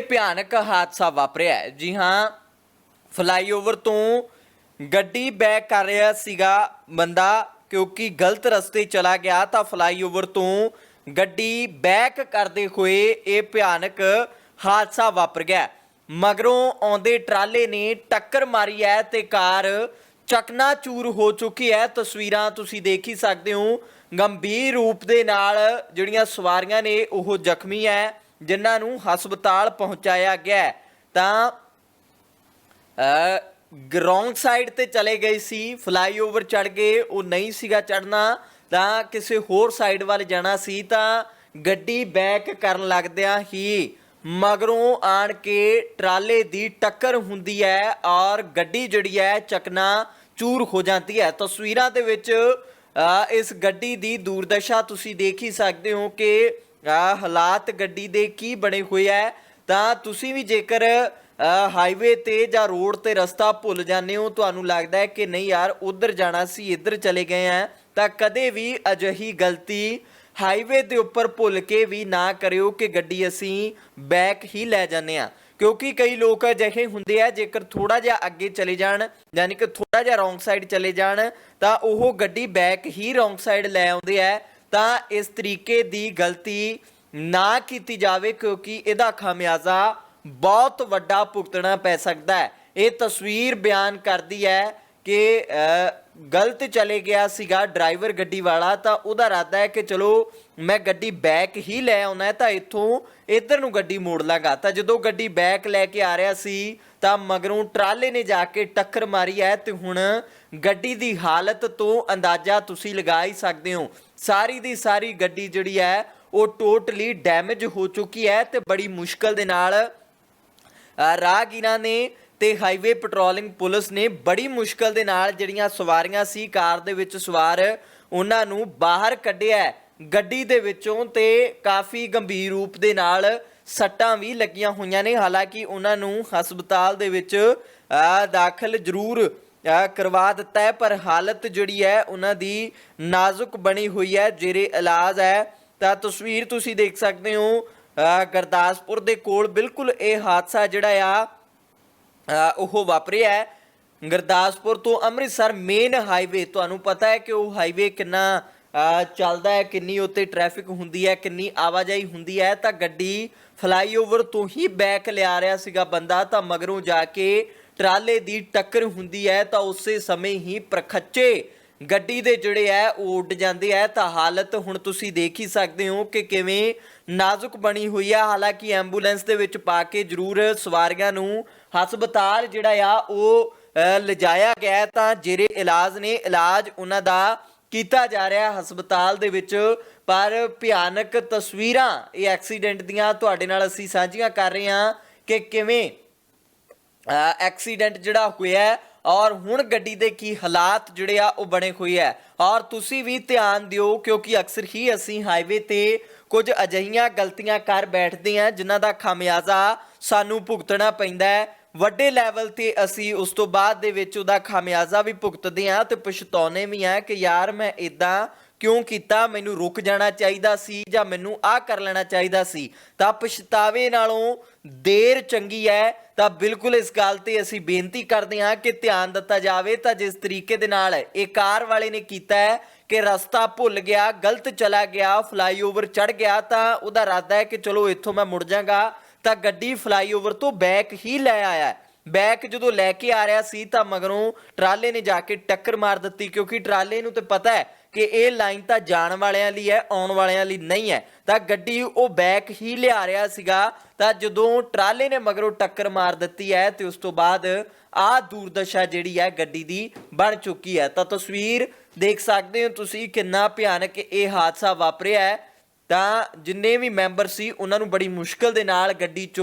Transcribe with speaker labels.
Speaker 1: ਭਿਆਨਕ ਹਾਦਸਾ ਵਾਪਰਿਆ ਹੈ। ਜੀ ਹਾਂ ਫਲਾਈਓਵਰ ਤੋਂ ਗੱਡੀ ਬੈਕ ਕਰ ਰਿਹਾ ਸੀਗਾ ਬੰਦਾ, ਕਿਉਂਕਿ ਗਲਤ ਰਸਤੇ ਚਲਾ ਗਿਆ ਤਾਂ ਫਲਾਈਓਵਰ ਤੋਂ ਗੱਡੀ ਬੈਕ ਕਰਦੇ ਹੋਏ ਇਹ ਭਿਆਨਕ ਹਾਦਸਾ ਵਾਪਰ ਗਿਆ। ਮਗਰੋਂ ਆਉਂਦੇ ਟਰਾਲੇ ਨੇ ਟੱਕਰ ਮਾਰੀ ਹੈ ਤੇ ਕਾਰ ਚਕਨਾਚੂਰ ਹੋ ਚੁੱਕੀ ਹੈ। ਤਸਵੀਰਾਂ ਤੁਸੀਂ ਦੇਖ ਹੀ ਸਕਦੇ ਹੋ। ਗੰਭੀਰ ਰੂਪ ਦੇ ਨਾਲ ਜਿਹੜੀਆਂ ਸਵਾਰੀਆਂ ਨੇ, ਉਹ ਜ਼ਖਮੀ ਹੈ। ਜਿਨ੍ਹਾਂ ਨੂੰ ਹਸਪਤਾਲ ਪਹੁੰਚਾਇਆ ਗਿਆ ਤਾਂ ਗਰੋਂਗ ਸਾਈਡ ਤੇ ਚਲੇ ਗਏ ਸੀ ਫਲਾਈਓਵਰ ਚੜ ਗਏ, ਉਹ ਨਹੀਂ ਸੀਗਾ ਚੜਨਾ ਤਾਂ ਕਿਸੇ ਹੋਰ ਸਾਈਡ ਵੱਲ ਜਾਣਾ ਸੀ, ਤਾਂ ਗੱਡੀ ਬੈਕ ਕਰਨ ਲੱਗਦਿਆਂ ਹੀ ਮਗਰੋਂ ਆਣ ਕੇ ਟਰਾਲੇ ਦੀ ਟੱਕਰ ਹੁੰਦੀ ਹੈ ਔਰ ਗੱਡੀ ਜਿਹੜੀ ਹੈ ਚਕਨਾ ਚੂਰ ਹੋ ਜਾਂਦੀ ਹੈ। ਤਸਵੀਰਾਂ ਦੇ ਵਿੱਚ ਇਸ ਗੱਡੀ ਦੀ ਦੂਰਦਸ਼ਾ ਤੁਸੀਂ ਦੇਖ ਹੀ ਸਕਦੇ ਹੋ ਕਿ ਅ, ਹਾਲਾਤ ਗੱਡੀ ਦੇ ਕੀ ਬਣੇ ਹੋਏ ਹੈ ਤਾਂ ਤੁਸੀਂ ਵੀ ਜੇਕਰ ਹਾਈਵੇ ਤੇ ਜਾਂ ਰੋਡ ਤੇ ਰਸਤਾ ਭੁੱਲ ਜਾਂਦੇ ਹੋ ਤੁਹਾਨੂੰ ਲੱਗਦਾ ਹੈ ਕਿ ਨਹੀਂ ਯਾਰ ਉਧਰ ਜਾਣਾ ਸੀ ਇੱਧਰ ਚਲੇ ਗਏ ਆ ਤਾਂ ਕਦੇ ਵੀ ਅਜਿਹੀ ਗਲਤੀ ਹਾਈਵੇ ਦੇ ਉੱਪਰ ਭੁੱਲ ਕੇ ਵੀ ਨਾ ਕਰਿਓ ਕਿ ਗੱਡੀ ਅਸੀਂ ਬੈਕ ਹੀ ਲੈ ਜਾਂਦੇ ਆ ਕਿਉਂਕਿ ਕਈ ਲੋਕ ਅਜਿਹੇ ਹੁੰਦੇ ਆ ਜੇਕਰ ਥੋੜਾ ਜਿਹਾ ਅੱਗੇ ਚਲੇ ਜਾਣ ਯਾਨੀ ਕਿ ਥੋੜਾ ਜਿਹਾ ਰੋਂਗ ਸਾਈਡ ਚਲੇ ਜਾਣ ਤਾਂ ਉਹ ਗੱਡੀ ਬੈਕ ਹੀ ਰੋਂਗ ਸਾਈਡ ਲੈ ਆਉਂਦੇ ਆ ਤਾਂ ਇਸ ਤਰੀਕੇ ਦੀ ਗਲਤੀ ਨਾ ਕੀਤੀ ਜਾਵੇ ਕਿਉਂਕਿ ਇਹਦਾ ਖਾਮਿਆਜ਼ਾ ਬਹੁਤ ਵੱਡਾ ਭੁਗਤਣਾ ਪੈ ਸਕਦਾ ਹੈ। ਇਹ ਤਸਵੀਰ ਬਿਆਨ ਕਰਦੀ ਹੈ ਕਿ ਗਲਤ ਚਲੇ ਗਿਆ ਸੀਗਾ ਡਰਾਈਵਰ ਗੱਡੀ ਵਾਲਾ, ਤਾਂ ਉਹਦਾ ਇਰਾਦਾ ਹੈ ਕਿ ਚਲੋ ਮੈਂ ਗੱਡੀ ਬੈਕ ਹੀ ਲੈ ਆਉਣਾ ਤਾਂ ਇੱਥੋਂ ਇੱਧਰ ਨੂੰ ਗੱਡੀ ਮੋੜ ਲਾਂਗਾ। ਤਾਂ ਜਦੋਂ ਗੱਡੀ ਬੈਕ ਲੈ ਕੇ ਆ ਰਿਹਾ ਸੀ ਤਾਂ ਮਗਰੋਂ ਟਰਾਲੇ ਨੇ ਜਾ ਕੇ ਟੱਕਰ ਮਾਰੀ ਹੈ ਤੇ ਹੁਣ ਗੱਡੀ ਦੀ ਹਾਲਤ ਤੋਂ ਅੰਦਾਜ਼ਾ ਤੁਸੀਂ ਲਗਾ ਹੀ ਸਕਦੇ ਹੋ। ਸਾਰੀ ਦੀ ਸਾਰੀ ਗੱਡੀ ਜਿਹੜੀ ਹੈ, ਉਹ ਟੋਟਲੀ ਡੈਮੇਜ ਹੋ ਚੁੱਕੀ ਹੈ ਤੇ ਬੜੀ ਮੁਸ਼ਕਲ ਦੇ ਨਾਲ ਰਾਹਗੀਰਾਂ ਨੇ ਤੇ ਹਾਈਵੇ ਪੈਟਰੋਲਿੰਗ ਪੁਲਿਸ ਨੇ ਬੜੀ ਮੁਸ਼ਕਲ ਦੇ ਨਾਲ ਜਿਹੜੀਆਂ ਸਵਾਰੀਆਂ ਸੀ, ਕਾਰ ਦੇ ਵਿੱਚ ਸਵਾਰ, ਉਹਨਾਂ ਨੂੰ ਬਾਹਰ ਕੱਢਿਆ ਗੱਡੀ ਦੇ ਵਿੱਚੋਂ ਤੇ ਕਾਫੀ ਗੰਭੀਰ ਰੂਪ ਦੇ ਨਾਲ ਸੱਟਾਂ ਵੀ ਲੱਗੀਆਂ ਹੋਈਆਂ ਨੇ। ਹਾਲਾਂਕਿ ਉਹਨਾਂ ਨੂੰ ਹਸਪਤਾਲ ਦੇ ਵਿੱਚ ਦਾਖਲ ਜ਼ਰੂਰ ਕਰਵਾ ਦਿੱਤਾ ਹੈ ਪਰ ਹਾਲਤ ਜਿਹੜੀ ਹੈ ਉਹਨਾਂ ਦੀ ਨਾਜ਼ੁਕ ਬਣੀ ਹੋਈ ਹੈ ਜਿਹੜੇ ਇਲਾਜ ਹੈ। ਤਾਂ ਤਸਵੀਰ ਤੁਸੀਂ ਦੇਖ ਸਕਦੇ ਹੋ ਅ, ਗੁਰਦਾਸਪੁਰ ਦੇ ਕੋਲ ਬਿਲਕੁਲ ਇਹ ਹਾਦਸਾ ਜਿਹੜਾ ਆ ਉਹ ਵਾਪਰਿਆ ਹੈ। ਗੁਰਦਾਸਪੁਰ ਤੋਂ ਅੰਮ੍ਰਿਤਸਰ ਮੇਨ ਹਾਈਵੇ ਤੁਹਾਨੂੰ ਪਤਾ ਹੈ ਕਿ ਉਹ ਹਾਈਵੇ ਕਿੰਨਾ ਚੱਲਦਾ ਹੈ, ਕਿੰਨੀ ਉੱਤੇ ਟ੍ਰੈਫਿਕ ਹੁੰਦੀ ਹੈ, ਕਿੰਨੀ ਆਵਾਜਾਈ ਹੁੰਦੀ ਹੈ, ਤਾਂ ਗੱਡੀ ਫਲਾਈਓਵਰ ਤੋਂ ਹੀ ਬੈਕ ਲਿਆ ਰਿਹਾ ਸੀਗਾ ਬੰਦਾ, ਤਾਂ ਮਗਰੋਂ ਜਾ ਕੇ ਟਰਾਲੇ ਦੀ ਟੱਕਰ ਹੁੰਦੀ ਹੈ, ਤਾਂ ਉਸੇ ਸਮੇਂ ਹੀ ਪ੍ਰਖੱਚੇ ਗੱਡੀ ਦੇ ਜਿਹੜੇ ਹੈ, ਉਹ ਉੱਡ ਜਾਂਦੇ ਹੈ। ਤਾਂ ਹਾਲਤ ਹੁਣ ਤੁਸੀਂ ਦੇਖ ਹੀ ਸਕਦੇ ਹੋ ਕਿ ਕਿਵੇਂ ਨਾਜ਼ੁਕ ਬਣੀ ਹੋਈ ਹੈ। ਹਾਲਾਂਕਿ ਐਂਬੂਲੈਂਸ ਦੇ ਵਿੱਚ ਪਾ ਕੇ ਜ਼ਰੂਰ ਸਵਾਰੀਆਂ ਨੂੰ ਹਸਪਤਾਲ ਜਿਹੜਾ ਆ, ਉਹ ਲਿਜਾਇਆ ਗਿਆ ਤਾਂ ਜਿਹੜੇ ਇਲਾਜ ਨੇ, ਇਲਾਜ ਉਹਨਾਂ ਦਾ ਕੀਤਾ ਜਾ ਰਿਹਾ ਹਸਪਤਾਲ ਦੇ ਵਿੱਚ, ਪਰ ਭਿਆਨਕ ਤਸਵੀਰਾਂ ਇਹ ਐਕਸੀਡੈਂਟ ਦੀਆਂ ਤੁਹਾਡੇ ਨਾਲ ਅਸੀਂ ਸਾਂਝੀਆਂ ਕਰ ਰਹੇ ਹਾਂ ਕਿ ਕਿਵੇਂ ਐਕਸੀਡੈਂਟ ਜਿਹੜਾ ਹੋਇਆ ਔਰ ਹੁਣ ਗੱਡੀ ਦੇ ਕੀ ਹਾਲਾਤ ਜਿਹੜੇ ਆ ਉਹ ਬਣੇ ਹੋਏ ਹੈ। ਔਰ ਤੁਸੀਂ ਵੀ ਧਿਆਨ ਦਿਓ, ਕਿਉਂਕਿ ਅਕਸਰ ਹੀ ਅਸੀਂ ਹਾਈਵੇ ਤੇ ਕੁਝ ਅਜਿਹੀਆਂ ਗਲਤੀਆਂ ਕਰ ਬੈਠਦੇ ਹਾਂ, ਜਿਨ੍ਹਾਂ ਦਾ ਖਾਮਿਆਜ਼ਾ ਸਾਨੂੰ ਭੁਗਤਣਾ ਪੈਂਦਾ ਹੈ। ਵੱਡੇ ਲੈਵਲ ਤੇ ਅਸੀਂ ਉਸ ਤੋਂ ਬਾਅਦ ਦੇ ਵਿੱਚ ਉਹਦਾ ਖਾਮਿਆਜ਼ਾ ਵੀ ਭੁਗਤਦੇ ਹਾਂ ਤੇ ਪਛਤਾਉਨੇ ਵੀ ਆ ਕਿ ਯਾਰ ਮੈਂ ਇਦਾਂ ਕਿਉਂ ਕੀਤਾ, ਮੈਨੂੰ ਰੁਕ ਜਾਣਾ ਚਾਹੀਦਾ ਸੀ ਜਾਂ ਮੈਨੂੰ ਆਹ ਕਰ ਲੈਣਾ ਚਾਹੀਦਾ ਸੀ। ਤਾਂ ਪਛਤਾਵੇ ਨਾਲੋਂ ਦੇਰ ਚੰਗੀ ਹੈ। ਤਾਂ ਬਿਲਕੁਲ ਇਸ ਗੱਲ ਤੇ ਅਸੀਂ ਬੇਨਤੀ ਕਰਦੇ ਹਾਂ ਕਿ ਧਿਆਨ ਦਿੱਤਾ ਜਾਵੇ ਤਾਂ ਜਿਸ ਤਰੀਕੇ ਦੇ ਨਾਲ ਇਹ ਕਾਰ ਵਾਲੇ ਨੇ ਕੀਤਾ ਹੈ ਕਿ ਰਸਤਾ ਭੁੱਲ ਗਿਆ, ਗਲਤ ਚਲਾ ਗਿਆ ਫਲਾਈਓਵਰ ਚੜ ਗਿਆ ਤਾਂ ਉਹਦਾ ਇਰਾਦਾ ਹੈ ਕਿ ਚਲੋ ਇੱਥੋਂ ਮੈਂ ਮੁੜ ਜਾਗਾ। ਤਾਂ ਗੱਡੀ ਫਲਾਈਓਵਰ ਤੋਂ ਬੈਕ ਹੀ ਲੈ ਆਇਆ ਬੈਕ ਜਦੋਂ ਲੈ ਕੇ ਆ ਰਿਹਾ ਸੀ ਤਾਂ ਮਗਰੋਂ ਟਰਾਲੇ ਨੇ ਜਾ ਕੇ ਟੱਕਰ ਮਾਰ ਦਿੱਤੀ, ਕਿਉਂਕਿ ਟਰਾਲੇ ਨੂੰ ਤੇ ਪਤਾ ਹੈ ਕਿ ਇਹ ਲਾਈਨ ਤਾਂ ਜਾਣ ਵਾਲਿਆਂ ਲਈ ਹੈ, ਆਉਣ ਵਾਲਿਆਂ ਲਈ ਨਹੀਂ ਹੈ। ਤਾਂ ਗੱਡੀ ਉਹ ਬੈਕ ਹੀ ਲਿਆ ਰਿਹਾ ਸੀਗਾ। ਤਾਂ ਜਦੋਂ ਟਰਾਲੇ ਨੇ ਮਗਰੋਂ ਟੱਕਰ ਮਾਰ ਦਿੱਤੀ ਹੈ ਤੇ ਉਸ ਤੋਂ ਬਾਅਦ ਆਹ ਦੂਰਦਸ਼ਾ ਜਿਹੜੀ ਹੈ ਗੱਡੀ ਦੀ ਬਣ ਚੁੱਕੀ ਹੈ। ਤਾਂ ਤਸਵੀਰ ਦੇਖ ਸਕਦੇ ਹੋ ਤੁਸੀਂ ਕਿੰਨਾ ਭਿਆਨਕ ਇਹ ਹਾਦਸਾ ਵਾਪਰਿਆ ਹੈ। ਤਾਂ ਜਿੰਨੇ ਵੀ ਮੈਂਬਰ ਸੀ ਉਹਨਾਂ ਨੂੰ ਬੜੀ ਮੁਸ਼ਕਲ ਦੇ ਨਾਲ ਗੱਡੀ ਚੋਂ